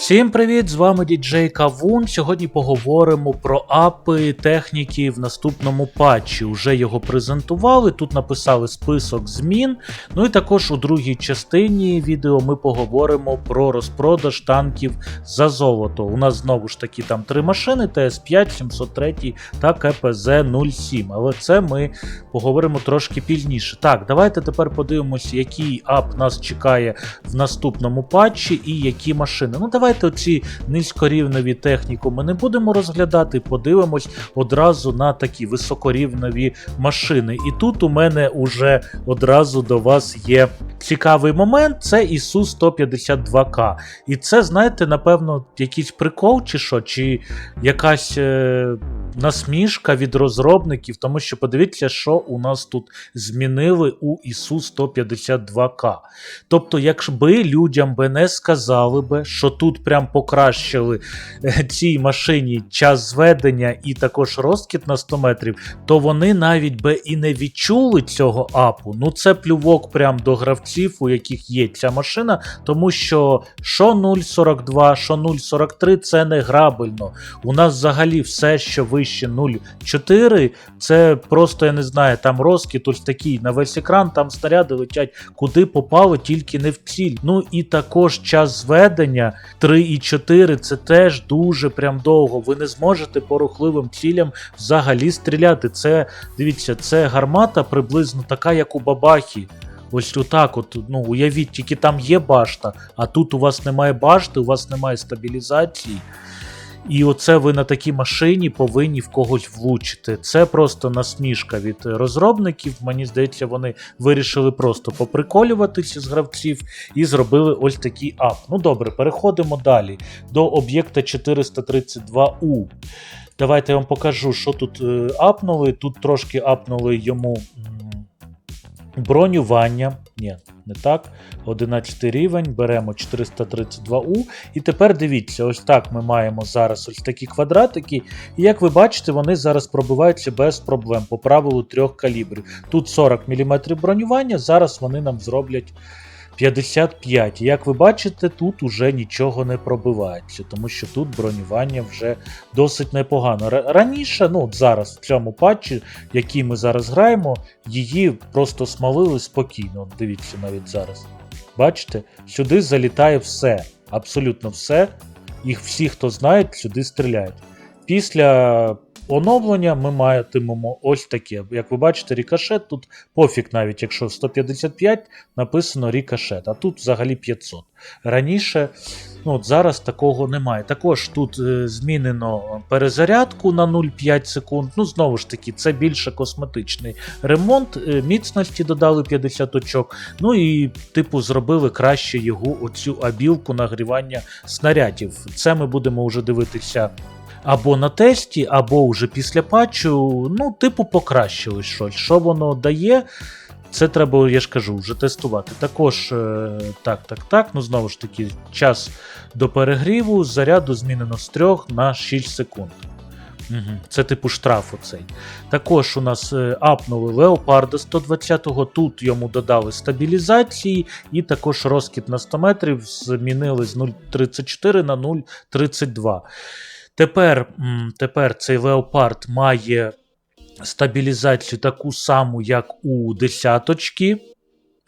Всім привіт! З вами діджей Кавун. Сьогодні поговоримо про апи техніки в наступному патчі. Уже його презентували. Тут написали список змін. Ну і також у другій частині відео ми поговоримо про розпродаж танків за золото. У нас знову ж таки там три машини: ТС5, 703 та КПЗ 07. Але це ми поговоримо трошки пізніше. Так, давайте тепер подивимося, який ап нас чекає в наступному патчі і які машини. Ну, давайте оці низькорівневі техніку ми не будемо розглядати, подивимось одразу на такі високорівневі машини. І тут у мене уже одразу до вас є цікавий момент: це ісу 152К. І це, знаєте, напевно, якийсь прикол, чи що, чи якась. Е насмішка від розробників, тому що подивіться, що у нас тут змінили у ісу 152К. Тобто, якби людям би не сказали би, що тут прям покращили е, цій машині час зведення і також розкіт на 100 метрів, то вони навіть би і не відчули цього апу. Ну це плювок прям до гравців, у яких є ця машина, тому що що 0.42, що 0.43 це не грабельно. У нас взагалі все, що вище 0.4, це просто, я не знаю, там розкіт ось такий на весь екран, там снаряди летять куди попало, тільки не в ціль. Ну і також час зведення 3,4 це теж дуже прям довго. Ви не зможете по рухливим цілям взагалі стріляти. Це, дивіться, це гармата приблизно така, як у Бабахі. Ось отак, от, ну уявіть, тільки там є башта, а тут у вас немає башти, у вас немає стабілізації. І оце ви на такій машині повинні в когось влучити. Це просто насмішка від розробників. Мені здається, вони вирішили просто поприколюватися з гравців і зробили ось такий ап. Ну добре, переходимо далі до об'єкта 432У. Давайте я вам покажу, що тут е, апнули. Тут трошки апнули йому бронювання. Ні, не так. 11 рівень, беремо 432У. І тепер дивіться, ось так ми маємо зараз ось такі квадратики. І як ви бачите, вони зараз пробиваються без проблем по правилу трьох калібрів. Тут 40 мм бронювання, зараз вони нам зроблять 55. І як ви бачите, тут уже нічого не пробивається, тому що тут бронювання вже досить непогано. Раніше, ну от зараз в цьому патчі, який ми зараз граємо, її просто смалили спокійно. Дивіться навіть зараз. Бачите, сюди залітає все, абсолютно все. Їх всі, хто знає, сюди стріляють. Після оновлення ми матимемо ось таке. Як ви бачите, рікошет тут пофіг навіть, якщо 155 написано рікошет, а тут взагалі 500. Раніше, ну от зараз такого немає. Також тут е, змінено перезарядку на 0,5 секунд. Ну, знову ж таки, це більше косметичний ремонт, е, міцності додали 50 очок. Ну і, типу, зробили краще його оцю абілку нагрівання снарядів. Це ми будемо вже дивитися. Або на тесті, або вже після патчу, ну, типу, покращили щось. Що воно дає, це треба, я ж кажу, вже тестувати. Також, е, так, так, так, ну знову ж таки, час до перегріву, заряду змінено з 3 на 6 секунд. Це типу штраф оцей. Також у нас е, апнули Леопарда 120-го, тут йому додали стабілізації, і також розкіт на 100 метрів змінили з 0,34 на 0,32. Тепер, тепер цей леопард має стабілізацію таку саму, як у десяточки.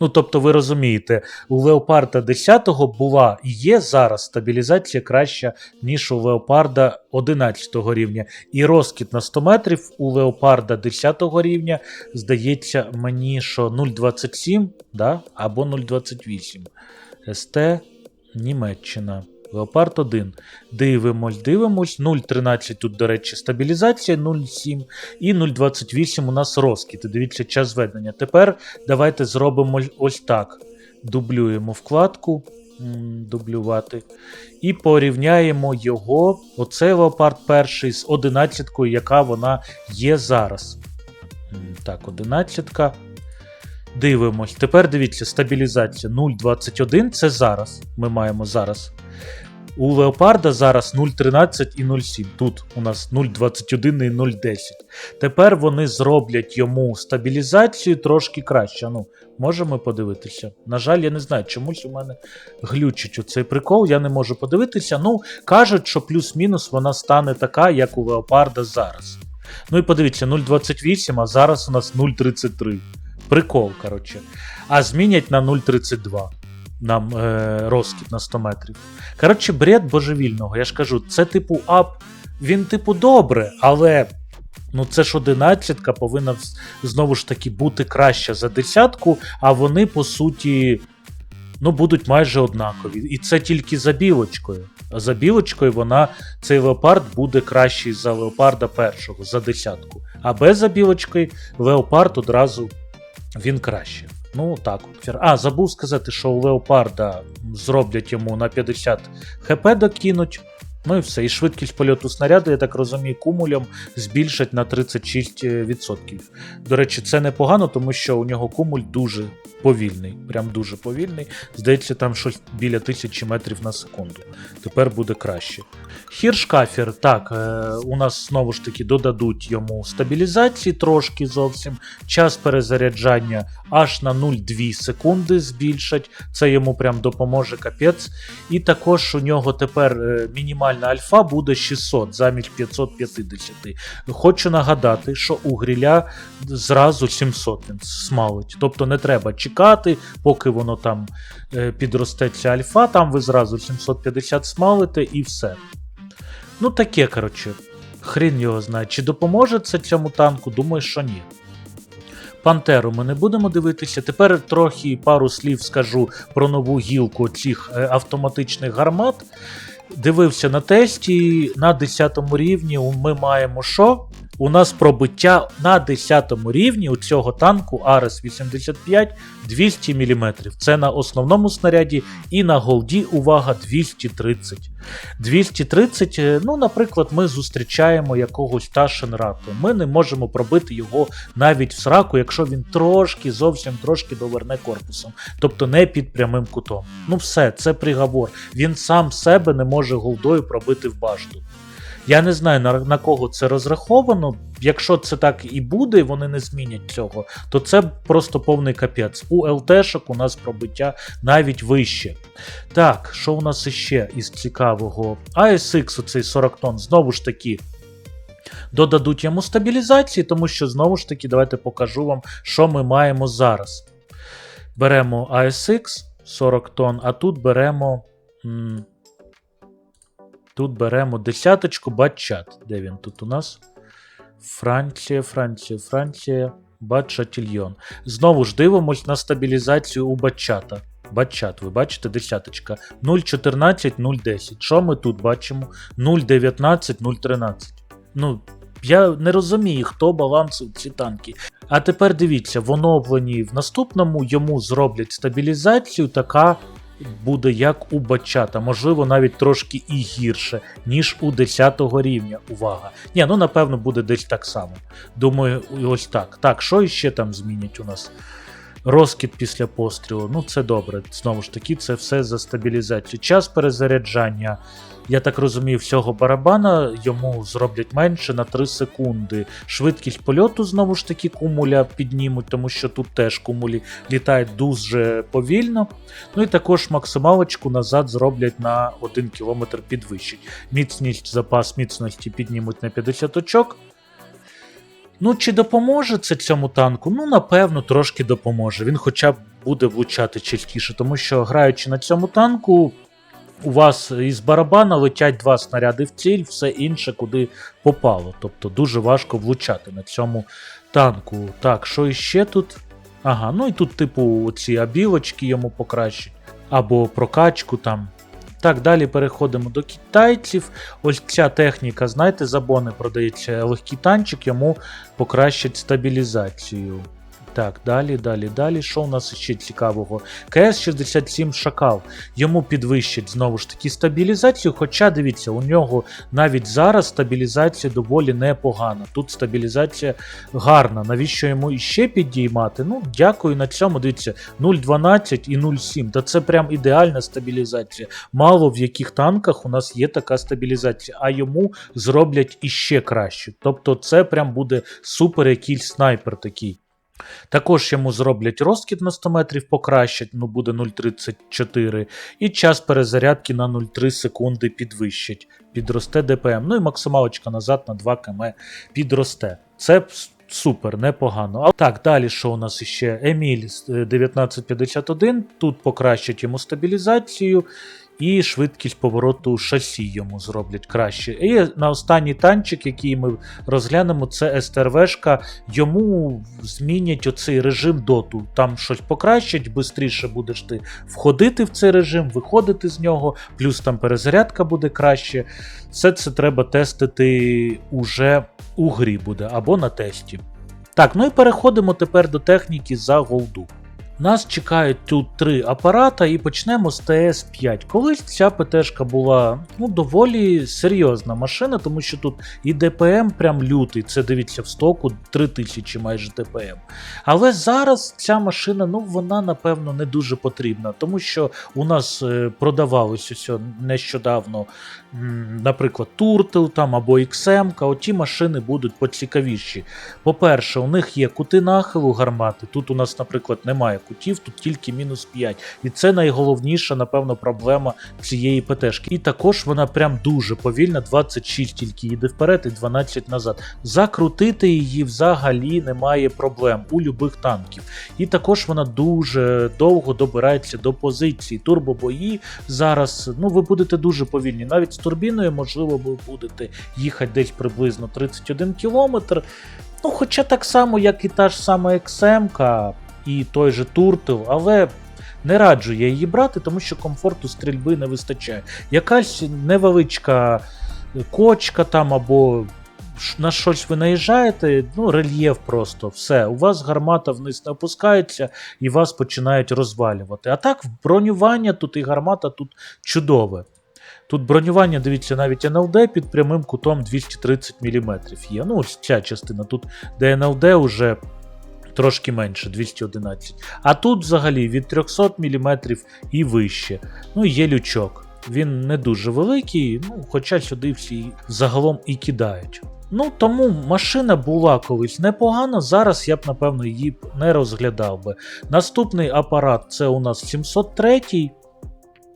Ну, тобто, ви розумієте, у Леопарда 10 була і є зараз стабілізація краща, ніж у Леопарда 11 рівня. І розкіт на 100 метрів у Леопарда 10 рівня, здається, мені, що 0,27 да? або 0,28. СТ Німеччина. Леопард 1. Дивимось, дивимось. 0,13 тут, до речі, стабілізація, 0,7 і 0,28 у нас розкіт. Дивіться, час зведення. Тепер давайте зробимо ось так. Дублюємо вкладку. Дублювати. І порівняємо його, оцей леопард перший, з 11, яка вона є зараз. Так, 11. Дивимось. Тепер дивіться, стабілізація 0,21 це зараз. Ми маємо зараз. У Леопарда зараз 0.13 і 0.7. Тут у нас 0.21 і 0.10. Тепер вони зроблять йому стабілізацію трошки краще. Ну, можемо подивитися. На жаль, я не знаю, чомусь у мене глючить у цей прикол, я не можу подивитися. Ну, кажуть, що плюс-мінус вона стане така, як у Леопарда зараз. Ну і подивіться, 0.28, а зараз у нас 0.33. Прикол, коротше. А змінять на 0.32 нам е, розкид на 100 метрів. Коротше, бред божевільного. Я ж кажу, це типу ап, він типу добре, але ну це ж одинадцятка повинна знову ж таки бути краща за десятку, а вони по суті ну, будуть майже однакові. І це тільки за білочкою. А за білочкою вона, цей леопард буде кращий за леопарда першого, за десятку. А без за білочкою леопард одразу він краще. Ну так. А, забув сказати, що у Леопарда зроблять йому на 50 хп докинуть. Ну і все. І швидкість польоту снаряду, я так розумію, кумулям збільшать на 36%. До речі, це непогано, тому що у нього кумуль дуже повільний. Прям дуже повільний. Здається, там щось біля 1000 метрів на секунду. Тепер буде краще. Хіршкафер, так, е, у нас знову ж таки додадуть йому стабілізації трошки зовсім. Час перезаряджання аж на 0,2 секунди збільшать. Це йому прям допоможе капець. І також у нього тепер е, мінімальна альфа буде 600 замість 550. Хочу нагадати, що у гріля зразу 700 він смалить. Тобто не треба чекати, поки воно там е, підросте ця альфа, там ви зразу 750 смалите і все. Ну таке, коротше. Хрін його знає. Чи допоможе це цьому танку? Думаю, що ні. Пантеру ми не будемо дивитися. Тепер трохи пару слів скажу про нову гілку цих е, автоматичних гармат. Дивився на тесті на 10 рівні. Ми маємо що? У нас пробиття на 10 рівні у цього танку Арес 85 200 мм. Це на основному снаряді і на голді, увага, 230. 230, е, ну, наприклад, ми зустрічаємо якогось Ташенрату. Ми не можемо пробити його навіть в сраку, якщо він трошки, зовсім трошки доверне корпусом, тобто не під прямим кутом. Ну все, це приговор. Він сам себе не може голдою пробити в башту. Я не знаю на, на кого це розраховано. Якщо це так і буде, і вони не змінять цього, то це просто повний капець. У ЛТшок у нас пробиття навіть вище. Так, що у нас іще із цікавого? ASX, оцей 40 тонн, знову ж таки. Додадуть йому стабілізації, тому що знову ж таки, давайте покажу вам, що ми маємо зараз. Беремо ASX 40 тонн, а тут беремо. м, Тут беремо десяточку батчат. Де він тут у нас? Франція, Франція, Франція, Батшатільйон. Знову ж дивимось на стабілізацію у батчата. Батчат, ви бачите, десяточка. 0,14, 0,10. Що ми тут бачимо? 0,19, 0,13. Ну, я не розумію, хто балансив ці танки. А тепер дивіться, в оновленні в наступному йому зроблять стабілізацію, така буде як у бачата, можливо, навіть трошки і гірше, ніж у 10 рівня. Увага. Ні, ну напевно буде десь так само. Думаю, ось так. Так, що іще там змінять у нас? Розкид після пострілу. Ну, це добре. Знову ж таки, це все за стабілізацію. Час перезаряджання. Я так розумію, всього барабана йому зроблять менше на 3 секунди. Швидкість польоту знову ж таки кумуля піднімуть, тому що тут теж кумулі літають дуже повільно. Ну і також максималочку назад зроблять на 1 км підвищить. Міцність, запас міцності піднімуть на 50 очок. Ну, чи допоможе це цьому танку? Ну, напевно, трошки допоможе. Він хоча б буде влучати частіше, тому що граючи на цьому танку, у вас із барабана летять два снаряди в ціль, все інше куди попало. Тобто дуже важко влучати на цьому танку. Так, що іще тут? Ага, ну і тут, типу, ці абілочки йому покращать, або прокачку там. Так, далі переходимо до китайців. Ось ця техніка, знаєте, за бони продається легкий танчик, йому покращать стабілізацію. Так, далі, далі, далі. Що у нас ще цікавого? КС-67 Шакал. Йому підвищать знову ж таки стабілізацію. Хоча дивіться, у нього навіть зараз стабілізація доволі непогана. Тут стабілізація гарна. Навіщо йому іще підіймати? Ну, дякую на цьому. Дивіться, 0.12 і 0.7. Та це прям ідеальна стабілізація. Мало в яких танках у нас є така стабілізація, а йому зроблять іще краще. Тобто, це прям буде супер якийсь снайпер такий. Також йому зроблять розкид на 100 метрів покращать, ну буде 0,34, і час перезарядки на 0,3 секунди підвищать, підросте ДПМ. Ну і максималочка назад на 2 км підросте. Це супер, непогано. А так, далі що у нас ще? Еміль е, 1951. Тут покращать йому стабілізацію. І швидкість повороту шасі йому зроблять краще. І на останній танчик, який ми розглянемо, це СТРВшка. Йому змінять оцей режим доту. Там щось покращать, швидше будеш ти входити в цей режим, виходити з нього, плюс там перезарядка буде краще. Все це треба тестити уже у грі буде або на тесті. Так, ну і переходимо тепер до техніки за голду. Нас чекають тут три апарата і почнемо з ТС-5. Колись ця ПТшка була ну, доволі серйозна машина, тому що тут і ДПМ прям лютий, це дивіться в стоку 3000 майже ДПМ. Але зараз ця машина, ну вона напевно не дуже потрібна, тому що у нас е, продавалось ось нещодавно, наприклад, Туртл там або XM, оті машини будуть поцікавіші. По-перше, у них є кути нахилу гармати. Тут у нас, наприклад, немає кутів, тут тільки мінус 5. І це найголовніша, напевно, проблема цієї ПТшки. І також вона прям дуже повільна, 26 тільки їде вперед і 12 назад. Закрутити її взагалі немає проблем у любих танків. І також вона дуже довго добирається до позиції. Турбобої зараз, ну ви будете дуже повільні. Навіть з турбіною, можливо, ви будете їхати десь приблизно 31 кілометр. Ну, хоча так само, як і та ж сама XM і той же Туртл, але не раджу я її брати, тому що комфорту стрільби не вистачає. Якась невеличка кочка там або на щось ви наїжджаєте, ну, рельєф просто, все. У вас гармата вниз не опускається і вас починають розвалювати. А так, бронювання тут і гармата тут чудове. Тут бронювання, дивіться, навіть НЛД під прямим кутом 230 мм є. Ну, ось ця частина. Тут де НЛД вже трошки менше, 211. А тут взагалі від 300 мм і вище. Ну, є лючок. Він не дуже великий, ну, хоча сюди всі загалом і кидають. Ну, тому машина була колись непогана, зараз я б, напевно, її б не розглядав би. Наступний апарат це у нас 703.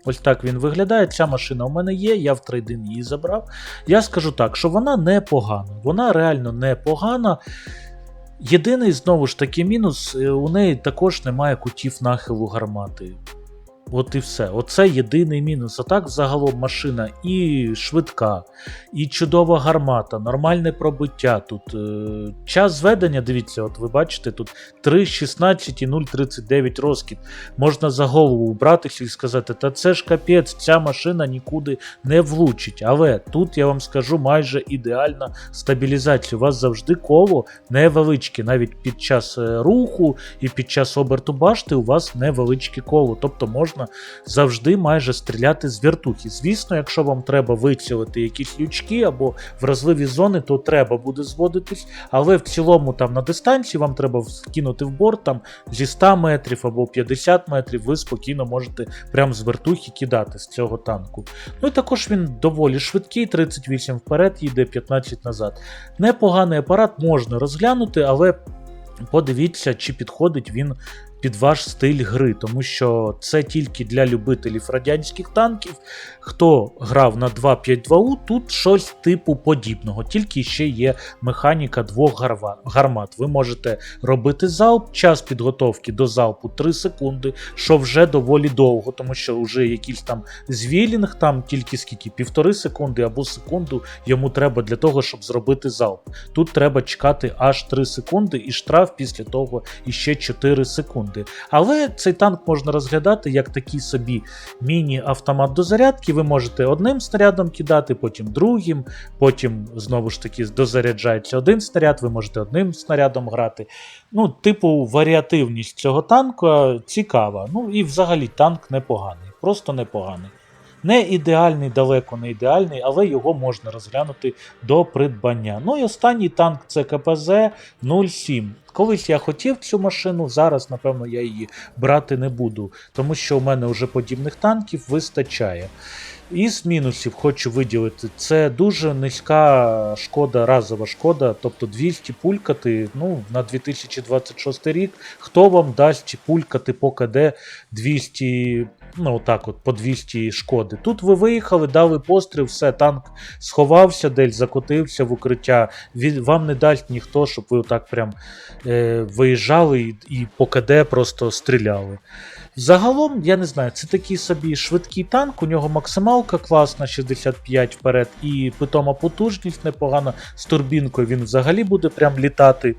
Ось так він виглядає. Ця машина у мене є, я в трейдин її забрав. Я скажу так, що вона непогана. Вона реально непогана. Єдиний знову ж таки мінус, е, у неї також немає кутів нахилу гармати. От і все. Оце єдиний мінус. А так загалом машина і швидка, і чудова гармата, нормальне пробиття. Тут е, час зведення, дивіться, от ви бачите, тут 3.16 і 0.39 розкид. Можна за голову вбратися і сказати, та це ж капець, ця машина нікуди не влучить. Але тут я вам скажу майже ідеальна стабілізація. У вас завжди коло невеличке. Навіть під час е, руху і під час оберту башти у вас невеличке коло. Тобто можна завжди майже стріляти з вертухи. Звісно, якщо вам треба вицілити якісь лючки або вразливі зони, то треба буде зводитись. Але в цілому там на дистанції вам треба скинути в борт там зі 100 метрів або 50 метрів, ви спокійно можете прям з вертухи кидати з цього танку. Ну і також він доволі швидкий, 38 вперед, їде 15 назад. Непоганий апарат можна розглянути, але подивіться, чи підходить він під ваш стиль гри, тому що це тільки для любителів радянських танків. Хто грав на 2.5.2U, тут щось типу подібного, тільки ще є механіка двох гармат. Ви можете робити залп, час підготовки до залпу 3 секунди, що вже доволі довго, тому що вже якийсь там звілінг, там тільки скільки півтори секунди або секунду йому треба для того, щоб зробити залп. Тут треба чекати аж 3 секунди і штраф після того іще 4 секунди. Буде. Але цей танк можна розглядати як такий собі міні-автомат до зарядки. Ви можете одним снарядом кидати, потім другим, потім знову ж таки дозаряджається один снаряд, ви можете одним снарядом грати. Ну, типу, варіативність цього танку цікава. Ну і взагалі танк непоганий, просто непоганий. Не ідеальний, далеко не ідеальний, але його можна розглянути до придбання. Ну і останній танк це КПЗ 07. Колись я хотів цю машину, зараз, напевно, я її брати не буду, тому що у мене вже подібних танків вистачає. Із мінусів хочу виділити, це дуже низька шкода, разова шкода, тобто 200 пулькати ну, на 2026 рік. Хто вам дасть пулькати по КД 200, ну так от, по 200 шкоди. Тут ви виїхали, дали постріл, все, танк сховався, десь закотився в укриття. Вам не дасть ніхто, щоб ви отак прям е, виїжджали і, і по КД просто стріляли. Загалом, я не знаю, це такий собі швидкий танк, у нього максималка класна, 65 вперед, і питома потужність непогана. З турбінкою він взагалі буде прям літати.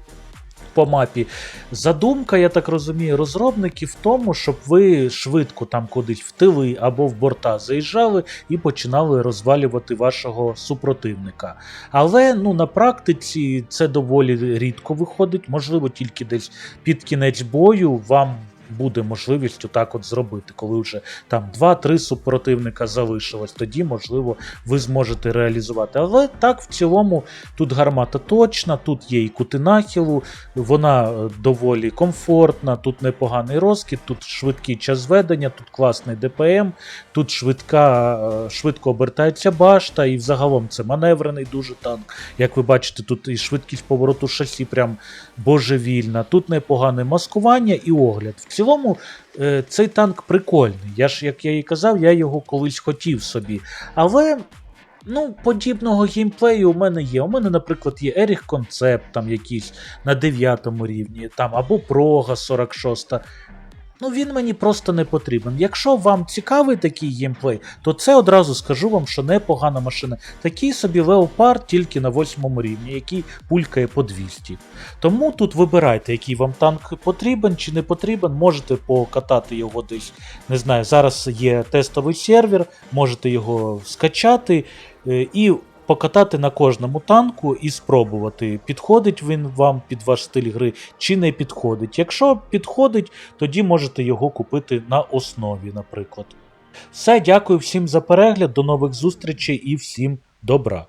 По мапі. Задумка, я так розумію, розробників в тому, щоб ви швидко там кудись в тили або в борта заїжджали і починали розвалювати вашого супротивника. Але ну, на практиці це доволі рідко виходить, можливо, тільки десь під кінець бою вам буде можливість отак от зробити, коли вже там 2-3 супротивника залишилось, тоді, можливо, ви зможете реалізувати. Але так, в цілому, тут гармата точна, тут є і кути нахилу, вона е, доволі комфортна, тут непоганий розкид, тут швидкий час ведення, тут класний ДПМ, тут швидка, е, швидко обертається башта, і взагалом це маневрений дуже танк. Як ви бачите, тут і швидкість повороту шасі прям божевільна, тут непогане маскування і огляд. В цілому е, цей танк прикольний. Я ж, як я і казав, я його колись хотів собі. Але. Ну, подібного геймплею у мене є. У мене, наприклад, є Еріх Концепт, там якийсь на 9 рівні, там або Прога 46. Ну, він мені просто не потрібен. Якщо вам цікавий такий геймплей, то це одразу скажу вам, що непогана машина. Такий собі Леопард тільки на 8 рівні, який пулькає по 200. Тому тут вибирайте, який вам танк потрібен чи не потрібен. Можете покатати його десь. Не знаю, зараз є тестовий сервер, можете його скачати е, і покатати на кожному танку і спробувати, підходить він вам під ваш стиль гри чи не підходить. Якщо підходить, тоді можете його купити на основі, наприклад. Все, дякую всім за перегляд, до нових зустрічей і всім добра!